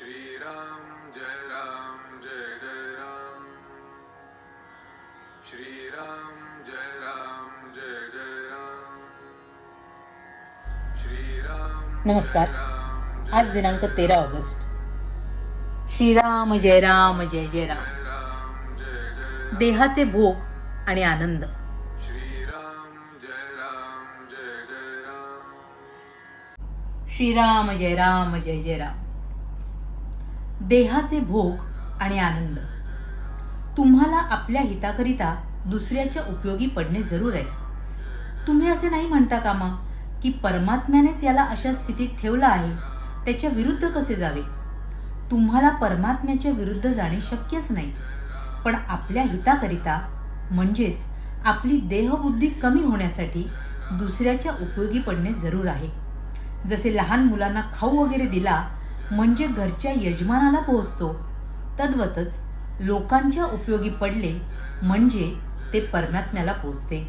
श्रीराम जय राम जय जय राम। श्रीराम जय राम जय जय राम। श्रीराम नमस्कार. आज दिनांक तेरा ऑगस्ट. श्रीराम जय राम जय जय राम. देहाचे भोग आणि आनंद. श्रीराम जय राम जय जय राम श्रीराम जय राम जय जय राम देहाचे भोग आणि आनंद. तुम्हाला आपल्या हिताकरिता दुसऱ्याच्या उपयोगी पडणे जरूर आहे. तुम्ही असे नाही म्हणता कामा की परमात्म्यानेच याला अशा स्थितीत ठेवलं आहे त्याच्या विरुद्ध कसे जावे? तुम्हाला परमात्म्याच्या विरुद्ध जाणे शक्यच नाही. पण आपल्या हिताकरिता म्हणजेच आपली देहबुद्धी कमी होण्यासाठी दुसऱ्याच्या उपयोगी पडणे जरूर आहे. जसे लहान मुलांना खाऊ वगैरे दिला म्हणजे घरच्या यजमानाला पोहोचतो. तद्वतच लोकांच्या उपयोगी पडले म्हणजे ते परमात्म्याला पोचते.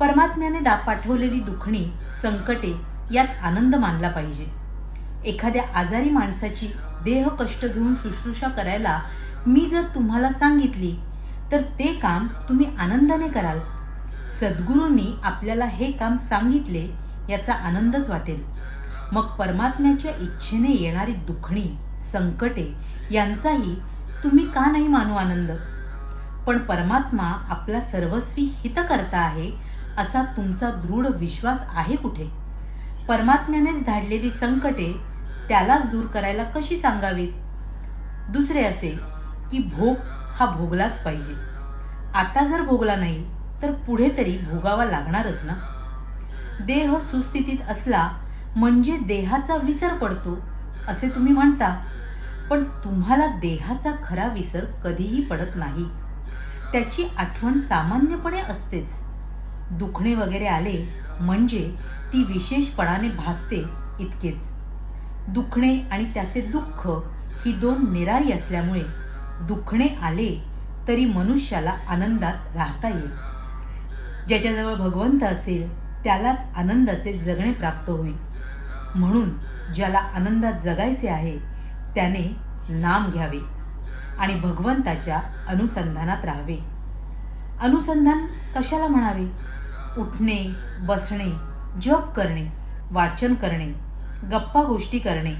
परमात्म्याने दा पाठवलेली दुखणी संकटे यात आनंद मानला पाहिजे. एखाद्या आजारी माणसाची देह कष्ट घेऊन शुश्रूषा करायला मी जर तुम्हाला सांगितली तर ते काम तुम्ही आनंदाने कराल. सद्गुरूंनी आपल्याला हे काम सांगितले याचा आनंदच वाटेल. मग परमात्म्याच्या इच्छेने येणारी दुखणी संकटे यांचाही तुम्ही का नाही मानू आनंद? पण परमात्मा आपला सर्वस्वी हित करता आहे असा तुमचा दृढ विश्वास आहे कुठे? परमात्म्यानेच धाडलेली संकटे त्यालाच दूर करायला कशी सांगावीत? दुसरे असे की भोग हा भोगलाच पाहिजे. आता जर भोगला नाही तर पुढे तरी भोगावा लागणारच ना? देह सुस्थितीत असला म्हणजे देहाचा विसर पडतो असे तुम्ही म्हणता. पण तुम्हाला देहाचा खरा विसर कधीही पडत नाही. त्याची आठवण सामान्यपणे असतेच. दुखणे वगैरे आले म्हणजे ती विशेषपणाने भासते इतकेच. दुखणे आणि त्याचे दुःख ही दोन निराळी असल्यामुळे दुखणे आले तरी मनुष्याला आनंदात राहता येईल. ज्याच्याजवळ भगवंत असेल त्यालाच आनंदाचे जगणे प्राप्त होईल. म्हणून ज्याला आनंदात जगायचे आहे त्याने नाम घ्यावे आणि भगवंताच्या अनुसंधानात राहावे. अनुसंधान कशाला म्हणावे? उठणे बसणे जप करणे वाचन करणे गप्पा गोष्टी करणे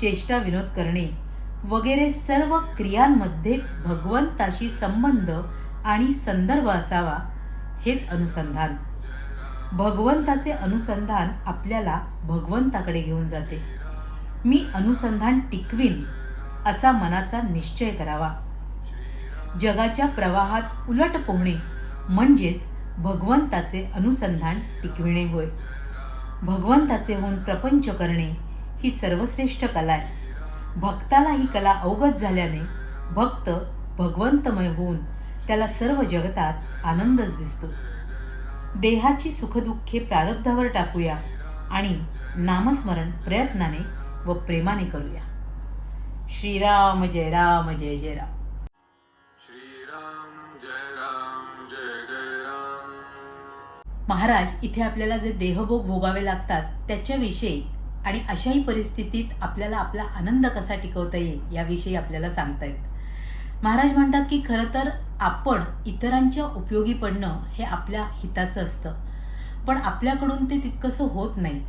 चेष्टा विनोद करणे वगैरे सर्व क्रियांमध्ये भगवंताशी संबंध आणि संदर्भ असावा हेच अनुसंधान. भगवंताचे अनुसंधान आपल्याला भगवंताकडे घेऊन जाते. मी अनुसंधान टिकवीन असा मनाचा निश्चय करावा. जगाच्या प्रवाहात उलट पोहणे म्हणजेच भगवंताचे अनुसंधान टिकविणे होय. भगवंताचे होऊन प्रपंच करणे ही सर्वश्रेष्ठ कला आहे. भक्ताला ही कला अवगत झाल्याने भक्त भगवंतमय होऊन त्याला सर्व जगतात आनंदच दिसतो. देहाची सुखदुःखे प्रारब्धावर टाकूया आणि नामस्मरण प्रयत्नाने व प्रेमाने करूया. श्रीराम जय राम जय जय राम. श्रीराम जय राम जय जय राम. महाराज इथे आपल्याला जे देहभोग भोगावे लागतात त्याच्याविषयी आणि अशाही परिस्थितीत आपल्याला आपला आनंद कसा टिकवता येईल याविषयी आपल्याला सांगतायत महाराज म्हणतात की खरं तर आपण इतरांच्या उपयोगी पडणं हे आपल्या हिताचं असतं. पण आपल्याकडून ते तितकंसं होत नाही.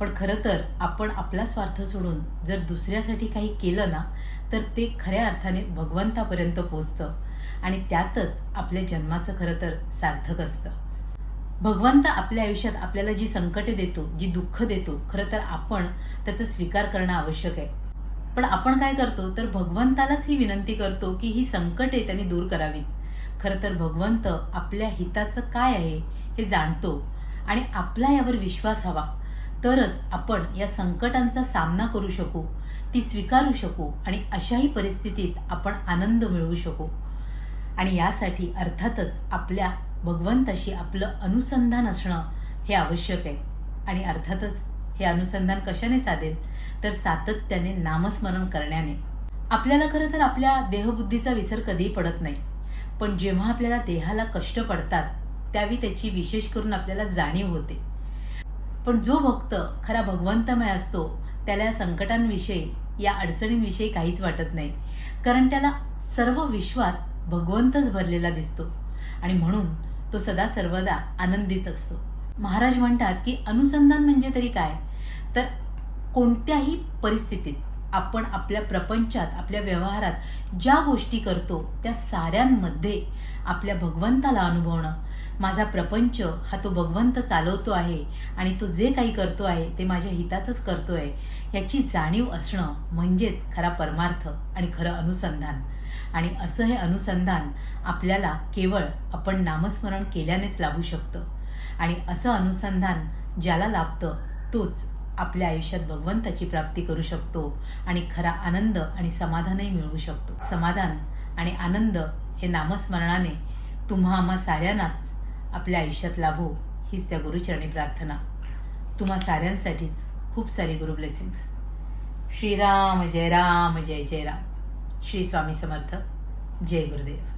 पण खरं तर आपण आपला स्वार्थ सोडून जर दुसऱ्यासाठी काही केलं ना तर ते खऱ्या अर्थाने भगवंतापर्यंत पोचतं. आणि त्यातच आपल्या जन्माचं खरं तर सार्थक असतं. भगवंत आपल्या आयुष्यात आपल्याला जी संकटे देतो जी दुःख देतो खरं तर आपण त्याचा स्वीकार करणं आवश्यक आहे. पण आपण काय करतो तर भगवंतालाच ही विनंती करतो की ही संकटे त्यांनी दूर करावीत खरं तर भगवंत आपल्या हिताचं काय आहे हे जाणतो आणि आपला यावर विश्वास हवा. तरच आपण या संकटांचा सामना करू शकू ती स्वीकारू शकू आणि अशाही परिस्थितीत आपण आनंद मिळवू शकू. आणि यासाठी अर्थातच आपल्या भगवंताशी आपलं अनुसंधान असणं हे आवश्यक आहे. आणि अर्थातच हे अनुसंधान कशाने साधेल? तर सातत्याने नामस्मरण करण्याने. आपल्याला खरं तर आपल्या देहबुद्धीचा विसर कधीही पडत नाही. पण जेव्हा आपल्याला देहाला कष्ट पडतात त्यावेळी त्याची विशेष करून आपल्याला जाणीव होते. पण जो भक्त खरा भगवंतमय असतो त्याला या संकटांविषयी या अडचणींविषयी काहीच वाटत नाही. कारण त्याला सर्व विश्वात भगवंतच भरलेला दिसतो. आणि म्हणून तो सदा सर्वदा आनंदित असतो. महाराज म्हणतात की अनुसंधान म्हणजे तरी काय? तर कोणत्याही परिस्थितीत आपण आपल्या प्रपंचात आपल्या व्यवहारात ज्या गोष्टी करतो त्या साऱ्यांमध्ये आपल्या भगवंताला अनुभवणं. माझा प्रपंच हा तो भगवंत चालवतो आहे आणि तो जे काही करतो आहे ते माझ्या हिताचंच करतो आहे याची जाणीव असणं म्हणजेच खरा परमार्थ आणि खरं अनुसंधान. आणि असं हे अनुसंधान आपल्याला केवळ आपण नामस्मरण केल्यानेच लाभू शकतं. आणि असं अनुसंधान ज्याला लाभतं तोच आपल्या आयुष्यात भगवंताची प्राप्ती करू शकतो आणि खरा आनंद आणि समाधानही मिळवू शकतो. समाधान आणि आनंद हे नामस्मरणाने तुम्हा आम्हा साऱ्यांनाच आपल्या आयुष्यात लाभो हीच त्या गुरुचरणी प्रार्थना. तुम्हा साऱ्यांसाठीच खूप सारी गुरु ब्लेसिंग्स श्रीराम जय राम जय जय राम. श्री स्वामी समर्थ. जय गुरुदेव.